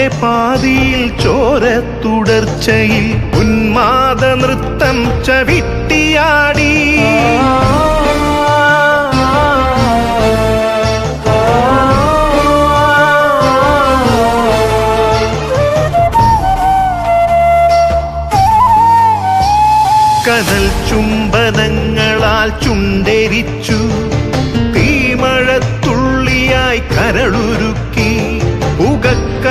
പ്രാണന്റെ പാതിയിൽ ചോര തുടർച്ചയിൽ ഉന്മാദ നൃത്തം ചവിട്ടിയാടി. കനൽ ചുംബനങ്ങളാൽ ചുണ്ടരിച്ചു തീമഴത്തുള്ളിയായി കരളുരുക്കി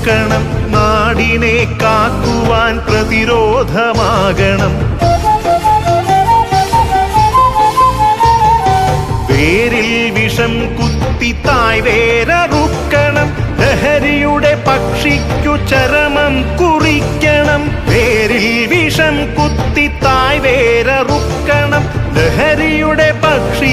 കോർക്കണം നാടിനെ കാക്കുവാൻ പ്രതിരോധമാകണം. വേരിൽ വിഷം കുത്തി തായ് വേരറുക്കണം. ലഹരിയുടെ പക്ഷിക്കു ചരമം